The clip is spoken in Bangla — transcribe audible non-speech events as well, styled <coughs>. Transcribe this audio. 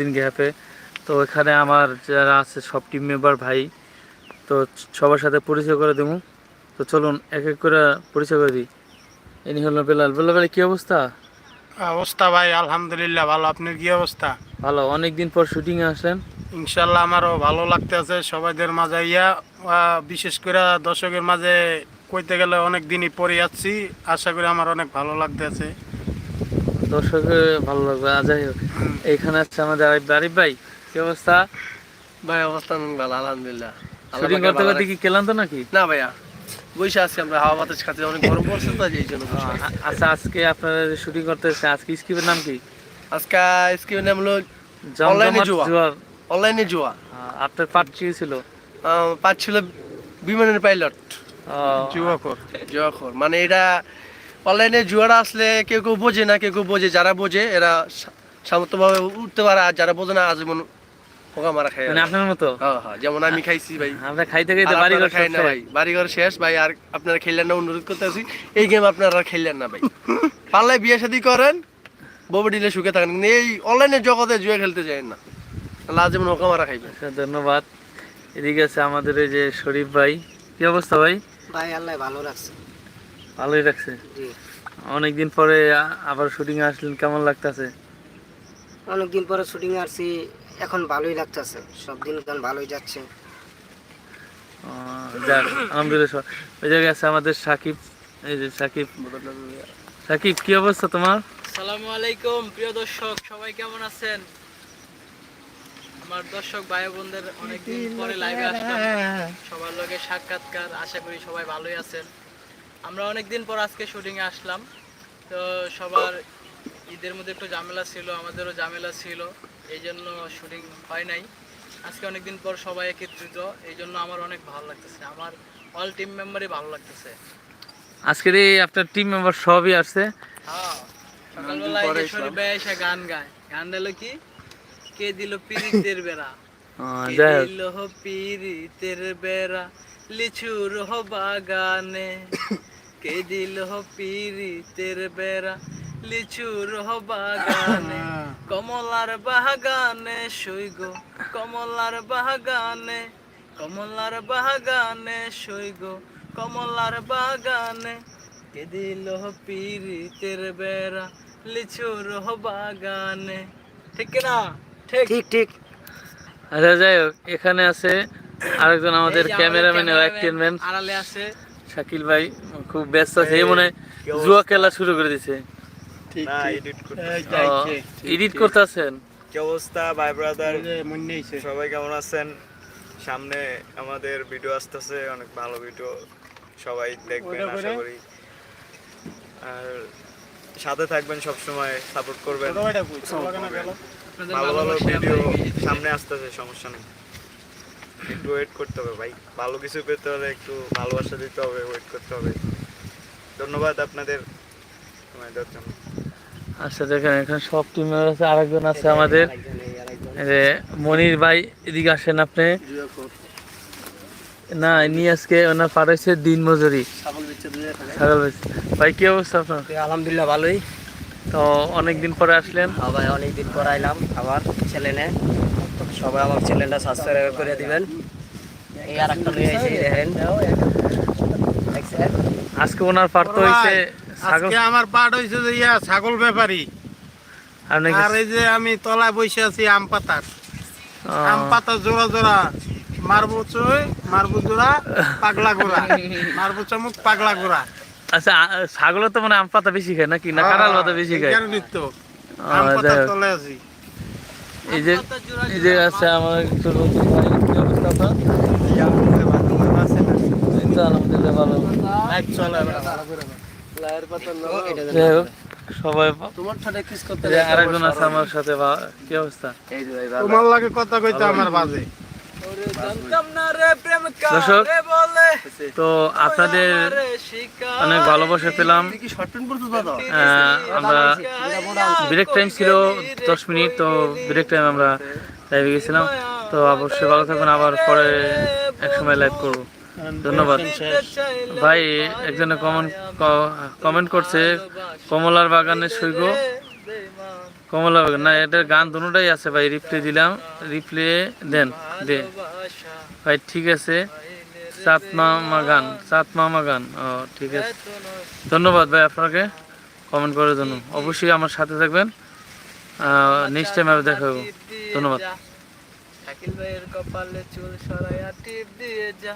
দিন গ্যাপে তো এখানে আমার যারা আছে সব টিম মেম্বার ভাই তো সবার সাথে পরিচয় করে দেবো তো চলুন এক এক করে পরিচয় করে দিই। ইনি হলো বেলাল। বেলাল ভাই কি অবস্থা? অবস্থা ভাই আলহামদুলিল্লাহ ভালো। আপনার কি অবস্থা? ভালো। অনেক দিন পর শুটিংয়ে আসলেন। ইনশাল্লাহ আমারও ভালো লাগতেছে। সবাইদের মাঝে ইয়া বিশেষ করে দর্শকের মাঝে কইতে গেলে অনেক দিনই পরে যাচ্ছি আশা করি আমার অনেক ভালো লাগতেছে। দর্শকের ভালো লাগবে। আজ যাই হোক এইখানে আছে আমাদের আরিফ আরিফ ভাই কি অবস্থা? ভাই অবস্থা ভালো আলহামদুলিল্লাহ। শুটিং করতে করতে কি ক্লান্ত নাকি? না ভাইয়া বসে আছি আমরা হাওয়া বাতাস খাতে অনেক গরম পড়ছে তো এই জন্য আচ্ছা আজকে আপনারা শুটিং করতে এসেছেন আজকে স্ক্রিপ্টের নাম কি? আজকে স্ক্রিনের নাম হলো জমজমাট জুয়া। অনলাইনে জুয়া। আপনার পার্ট কি ছিল? আহ, পাচ্ছিল বিমানের পাইলট। আহ, যুবকর জুয়াখোর। মানে এটা অনলাইনে জুয়াটা আসলে কেউ কেউ বোঝে না কেউ কেউ বোঝে যারা বোঝে এরা সামর্থ্যভাবে উঠতে পারে আর যারা বোঝে না আজীবন পোকা মারা খায় মানে আপনার মতো? হ্যাঁ হ্যাঁ যেমন আমি খাইছি ভাই। আমরা খাইতে খাইতে বাড়ি ঘর খাই না ভাই বাড়িঘর শেষ ভাই আর আপনারা খেললেন না অনুরোধ করতেছি এই গেম আপনারা খেললেন না ভাই। পারলে বিয়ে শাদী করেন বউ ডিলে সুখে থাকেন এই অনলাইনে জগতে জুয়ে খেলতে চাই না। লাজেমন ওকা মারা খাইবেন। আচ্ছা, ধন্যবাদ। এদিকে আছে আমাদের এই যে শরীফ ভাই কি অবস্থা ভাই? ভাই আল্লাহ ভালো রাখছে। ভালোই রাখছে অনেকদিন পরে আবার শুটিং আসলেন কেমন লাগতেছে? অনেকদিন পরে শুটিং আসছি এখন ভালোই লাগতেছে। সব দিন গান ভালোই যাচ্ছে। যাক আলহামদুলিল্লাহ ওই জায়গায় আছে আমাদের সাকিব। এই যে সাকিব। সাকিব কি অবস্থা তোমার? আসসালামু আলাইকুম প্রিয় দর্শক সবাই কেমন আছেন? আমার দর্শক ভাই বোনদের অনেকদিন পরে লাইভে আসলাম। সবার লগে সাক্ষাৎকার আশা করি সবাই ভালোই আছেন। আমরা অনেকদিন পর আজকে শুটিং এ আসলাম। তো সবার ঈদের মধ্যে একটু ঝামেলা ছিল আমাদেরও ঝামেলা ছিল এই জন্য শুটিং হয় নাই। আজকে অনেকদিন পর সবাই একত্রিত এই জন্য আমার অনেক ভালো লাগতেছে। আমার অল টিম মেম্বারই ভালো লাগতেছে। আজকের এই আপনার টিম মেম্বার সবই আসছে। হ্যাঁ সকালবেলায় শরীফ ভাই এসে গান গায়। গান দিল কি? কে দিল পিরিতের বেড়া? আহ, কে দিল পিরিতের বেড়া? লিচুর হো বাগানে <coughs> কে দিল পিরিতের বেড়া? লিচুর হো বাগানে কমলার বাগানে সৈগ কমলার বাগানে কমলার বাগানে সৈগ কমলার বাগানে। কে দিল পিরিতের বেড়া? লিচুর হো বাগানে। ঠিক না? ঠিক। ঠিক ঠিক। আচ্ছা যাই হোক এখানে আছে আরেকজন আমাদের ক্যামেরাম্যান আড়ালে আছে। শাকিল ভাই খুব ব্যস্ত আছে এই মনে হয় জুয়া খেলা শুরু করে দিছে। না এডিট করতে আছেন কি অবস্থা ভাই ব্রাদার সবাই কেমন আছেন? সামনে আমাদের ভিডিও আসতেছে অনেক ভালো ভিডিও সবাই দেখবেন আশা করি। আর সাথে থাকবেন সব সময় সাপোর্ট করবেন। ভালো ভালো ভিডিও সামনে আসতেছে সমস্যা নেই। একটু ওয়েট করতে হবে ভাই। ভালো কিছু পেতে হলে একটু ভালোবাসা দিতে হবে ওয়েট করতে হবে। ধন্যবাদ আপনাদের সময় জন্য। আচ্ছা দেখেন এখানে সব টিম মেম্বার আছে আরেকজন আছে আমাদের। মনির ভাই এদিকে আসেন আপনি। না ইনি আজকে ওনার পাঠাইছে দিন মজুরি। ছাগল ভাই ভাই কি অবস্থা আপনার? আলহামদুলিল্লাহ ভালোই। তো অনেকদিন পরে আসলেন। আবার অনেকদিন পর আইলাম আবার চ্যানেলে সবাই আমার চ্যানেলটা সাবস্ক্রাইব করে দিবেন। এই আর একটা লই আইছি দেখেন। আজকে ওনার পার্ট তো হয়েছে আজকে আমার পাঠ হয়েছে যে ইয়া ছাগল ব্যাপারী। আর এই যে আমি তলায় বসে আছি আম পাতার। আম পাতা জোড়া জোড়া মারবো চই মারবো জোড়া পাগলা গোড়া। মারবো চামুক পাগলা গোড়া। আচ্ছা ছাগলও তো মানে আম পাতা বেশি খায় নাকি? না কাঁঠাল পাতা বেশি খায়? নিত্য ও, আম যাই পাতার হোক। তলে আছি। এই যে এই যে আছে আমার একটু অবস্থা তো আলহামদুলিল্লাহ ভালো। যাই হোক সবাই তোমার ঠাটে কিস করতে আরেকজন আছে আমার সাথে বা- কি অবস্থা? তোমার লাগে কথা কইতে আমার বাজে। তো আপনাদের অনেক ভালোবাসা পেলাম। আমরা ব্রেক টাইম ছিল দশ মিনিট, তো ব্রেক টাইম আমরা লাইভে গেছিলাম। তো অবশ্যই ভালো থাকবেন, আবার পরে এক সময় লাইভ করব। ধন্যবাদ। ভাই, একজনে কমেন্ট কমেন্ট করছে, কমলার বাগানের সৈগ কমলা বাগান। না, এটার গান দুটাই আছে ভাই রিপ্লে দিলাম। রিপ্লে দেন, দে। ভাই, ঠিক আছে। সাত মামা গান সাত মামা গান ও, ঠিক আছে। ধন্যবাদ ভাই আপনাকে কমেন্ট করার জন্য। অবশ্যই আমার সাথে থাকবেন। নেক্সট টাইম আবার দেখা ধন্যবাদ। কপালে চুল সরাইয়া দিয়ে যা।